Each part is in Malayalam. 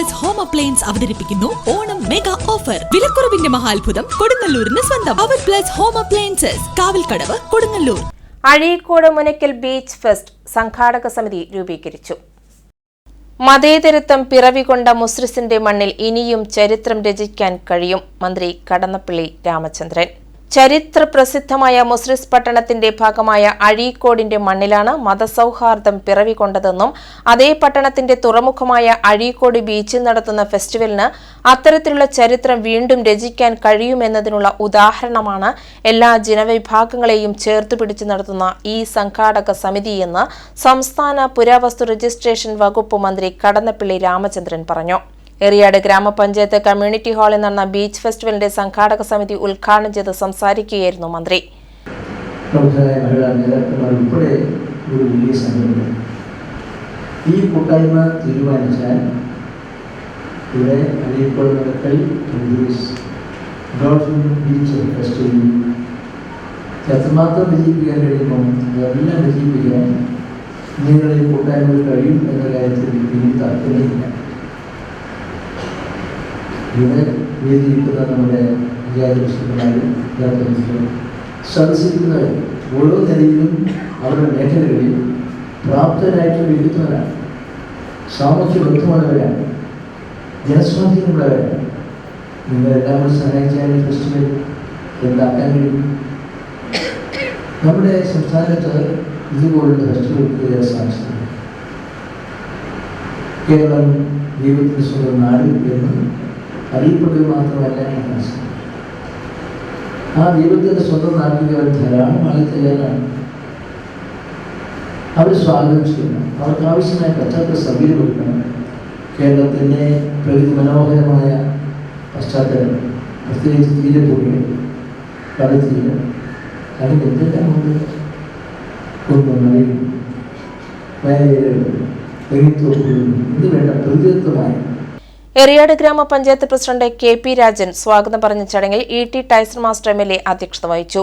പ്ലസ് ഹോം അപ്ലയൻസ് അവതരിപ്പിക്കുന്നു ഓണം മെഗാ ഓഫർ വിലക്കുറവിന്റെ മഹാത്ഭുതം കൊടുങ്ങല്ലൂരിന് സ്വന്തം. അവർ plus home appliances Kavalkadavu Kodungallur. Azhikode Munakkal beach fest സംഘാടക സമിതി രൂപീകരിച്ചു. മതേതരത്വം പിറവികൊണ്ട മുസ്രിസിന്റെ മണ്ണിൽ ഇനിയും ചരിത്രം രചിക്കാൻ കഴിയും മന്ത്രി കടന്നപ്പള്ളി രാമചന്ദ്രൻ. ചരിത്ര പ്രസിദ്ധമായ മുസ്രിസ് പട്ടണത്തിന്റെ ഭാഗമായ അഴീക്കോടിന്റെ മണ്ണിലാണ് മതസൗഹാർദ്ദം പിറവികൊണ്ടതെന്നും അതേ പട്ടണത്തിന്റെ തുറമുഖമായ അഴീക്കോട് ബീച്ചിൽ നടത്തുന്ന ഫെസ്റ്റിവലിന് അത്തരത്തിലുള്ള ചരിത്രം വീണ്ടും രചിക്കാൻ കഴിയുമെന്നതിനുള്ള ഉദാഹരണമാണ് എല്ലാ ജനവിഭാഗങ്ങളെയും ചേർത്ത് പിടിച്ചു നടത്തുന്ന ഈ സംഘാടക സമിതിയെന്ന് സംസ്ഥാന പുരാവസ്തു രജിസ്ട്രേഷൻ വകുപ്പ് മന്ത്രി കടന്നപ്പള്ളി രാമചന്ദ്രൻ പറഞ്ഞു. എറിയാട് ഗ്രാമപഞ്ചായത്ത് കമ്മ്യൂണിറ്റി ഹാളിൽ നടന്ന ബീച്ച് ഫെസ്റ്റിവലിന്റെ സംഘാടക സമിതി ഉദ്ഘാടനം ചെയ്ത് സംസാരിക്കുകയായിരുന്നു മന്ത്രി. ഈ കൂട്ടായ്മ തീരുമാനിച്ചാൽ ഇവിടെ അരീക്കോട് നടക്കൽ ബീച്ച് ഫെസ്റ്റിവൽ എത്രമാത്രം വിജയിപ്പിക്കാൻ കഴിയുമോ അതെല്ലാം വിജയിപ്പിക്കാൻ നിങ്ങളുടെ ഈ കൂട്ടായ്മ കഴിയും എന്ന കാര്യത്തിൽ ഇനി താല്പര്യമില്ല ഇവിടെ വേദിയിരിക്കുന്ന നമ്മുടെ വിദ്യാർത്ഥിമാരും വിദ്യാർത്ഥികളും സദസ്സിരിക്കുന്നവർ ഓരോ നിലയിലും അവരുടെ മേഖലകളിൽ പ്രാപ്തരായിട്ടുള്ള എഴുത്തുന്നവരാണ് സാമൂഹ്യ ബന്ധമുള്ളവരാണ് ജനസ്വാധീനമുള്ളവരാണ് നിങ്ങളെല്ലാം കൂടി സഹായിച്ചാൽ ഈ ഫെസ്റ്റിവൽ എന്താക്കാൻ കഴിയും നമ്മുടെ സംസ്ഥാനത്ത് ഇതുപോലുള്ള ഫെസ്റ്റിവലുകൾക്ക് സാധിച്ചിട്ടുണ്ട് കേരളം ദൈവത്തിൻ്റെ സ്വന്തം നാട് എന്ന് അറിയപ്പെടുക മാത്രമല്ല ഞാൻ മനസ്സിലാക്കി ആ ദൈവത്തിൻ്റെ സ്വന്തം നാട്ടിൽ അവർ ധാരാളം ആൾ തയ്യാറാണ് അവർ സ്വാഗതം ചെയ്യണം അവർക്ക് ആവശ്യമായ പശ്ചാത്തല സഭയിൽ കൊടുക്കണം കേരളത്തിൻ്റെ പ്രകൃതി മനോഹരമായ പശ്ചാത്തലം പ്രത്യേകിച്ച് തീരഭൂമികൾ കടത്തീരം അതിന് എന്തെല്ലാം ഉണ്ട് കുന്നുമലയും വയലുകളും തെങ്ങിത്തോപ്പുകളും ഇത് വേണ്ട പ്രകൃതിദത്തമായ എറിയാട് ഗ്രാമപഞ്ചായത്ത് പ്രസിഡന്റ് കെ പി രാജൻ സ്വാഗതം പറഞ്ഞ ചടങ്ങിൽ E T Tyson master M L A അധ്യക്ഷത വഹിച്ചു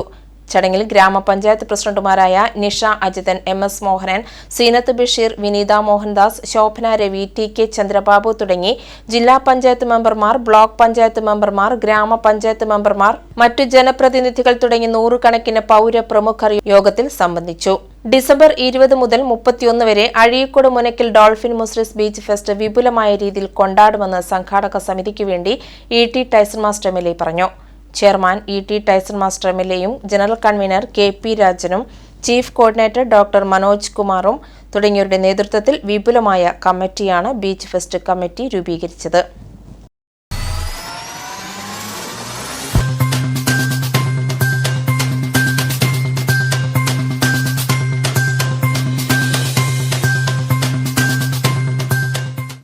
ചടങ്ങിൽ ഗ്രാമപഞ്ചായത്ത് പ്രസിഡന്റുമാരായ Nisha Ajithan M S Mohanan Seenath Basheer Vineetha Mohandas Shobhana Ravi T K Chandrababu തുടങ്ങി ജില്ലാ പഞ്ചായത്ത് മെമ്പർമാർ ബ്ലോക്ക് പഞ്ചായത്ത് മെമ്പർമാർ ഗ്രാമപഞ്ചായത്ത് മെമ്പർമാർ മറ്റു ജനപ്രതിനിധികൾ തുടങ്ങി നൂറുകണക്കിന് പൗര പ്രമുഖർ യോഗത്തിൽ സംബന്ധിച്ചു. ഡിസംബർ ഇരുപത് മുതൽ മുപ്പത്തിയൊന്ന് വരെ Azhikode മുനക്കിൽ dolphin Muziris beach fest വിപുലമായ രീതിയിൽ കൊണ്ടാടുമെന്ന് സംഘാടക സമിതിക്ക് വേണ്ടി E T Tyson master M L A പറഞ്ഞു. Chairman E T Tyson master M L എയും ജനറൽ കൺവീനർ കെ പി രാജനും ചീഫ് കോർഡിനേറ്റർ ഡോക്ടർ മനോജ് കുമാറും തുടങ്ങിയവരുടെ നേതൃത്വത്തിൽ വിപുലമായ കമ്മിറ്റിയാണ് ബീച്ച് ഫെസ്റ്റ് കമ്മിറ്റി രൂപീകരിച്ചത്.